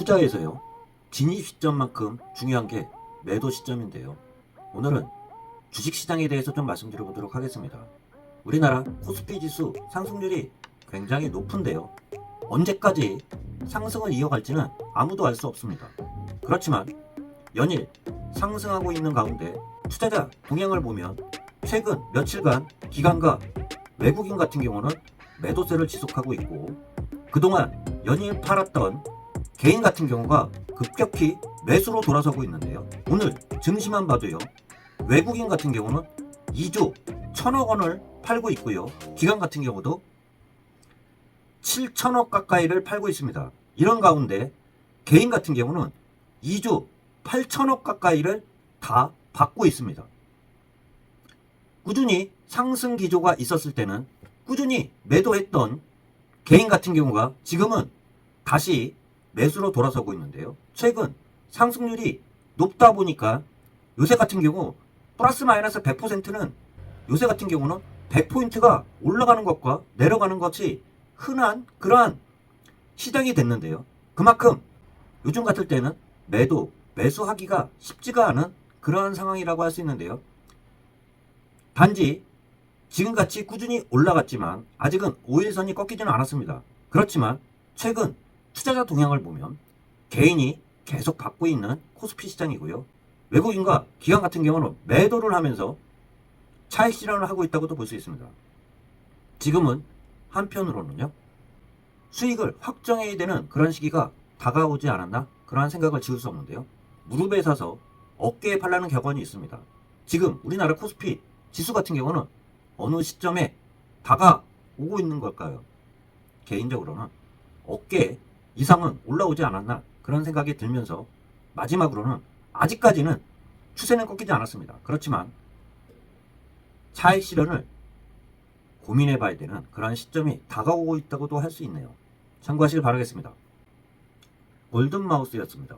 투자에서요. 진입 시점만큼 중요한 게 매도 시점인데요. 오늘은 주식 시장에 대해서 좀 말씀드려 보도록 하겠습니다. 우리나라 코스피 지수 상승률이 굉장히 높은데요. 언제까지 상승을 이어갈지는 아무도 알 수 없습니다. 그렇지만 연일 상승하고 있는 가운데 투자자 동향을 보면 최근 며칠간 기관과 외국인 같은 경우는 매도세를 지속하고 있고 그동안 연일 팔았던 개인 같은 경우가 급격히 매수로 돌아서고 있는데요. 오늘 증시만 봐도요. 외국인 같은 경우는 2조 1천억 원을 팔고 있고요. 기관 같은 경우도 7천억 가까이를 팔고 있습니다. 이런 가운데 개인 같은 경우는 2조 8천억 가까이를 다 받고 있습니다. 꾸준히 상승 기조가 있었을 때는 꾸준히 매도했던 개인 같은 경우가 지금은 다시 매수로 돌아서고 있는데요. 최근 상승률이 높다 보니까 요새 같은 경우 플러스 마이너스 100%는 요새 같은 경우는 100포인트가 올라가는 것과 내려가는 것이 흔한 그러한 시장이 됐는데요. 그만큼 요즘 같을 때는 매도, 매수하기가 쉽지가 않은 그러한 상황이라고 할 수 있는데요. 단지 지금같이 꾸준히 올라갔지만 아직은 5일선이 꺾이지는 않았습니다. 그렇지만 최근 투자자 동향을 보면 개인이 계속 받고 있는 코스피 시장이고요. 외국인과 기관 같은 경우는 매도를 하면서 차익 실현을 하고 있다고도 볼 수 있습니다. 지금은 한편으로는요. 수익을 확정해야 되는 그런 시기가 다가오지 않았나? 그러한 생각을 지울 수 없는데요. 무릎에 사서 어깨에 팔라는 격언이 있습니다. 지금 우리나라 코스피 지수 같은 경우는 어느 시점에 다가오고 있는 걸까요? 개인적으로는 어깨 이상은 올라오지 않았나 그런 생각이 들면서 마지막으로는 아직까지는 추세는 꺾이지 않았습니다. 그렇지만 차익 실현을 고민해 봐야 되는 그런 시점이 다가오고 있다고도 할 수 있네요. 참고하시길 바라겠습니다. 골든 마우스였습니다.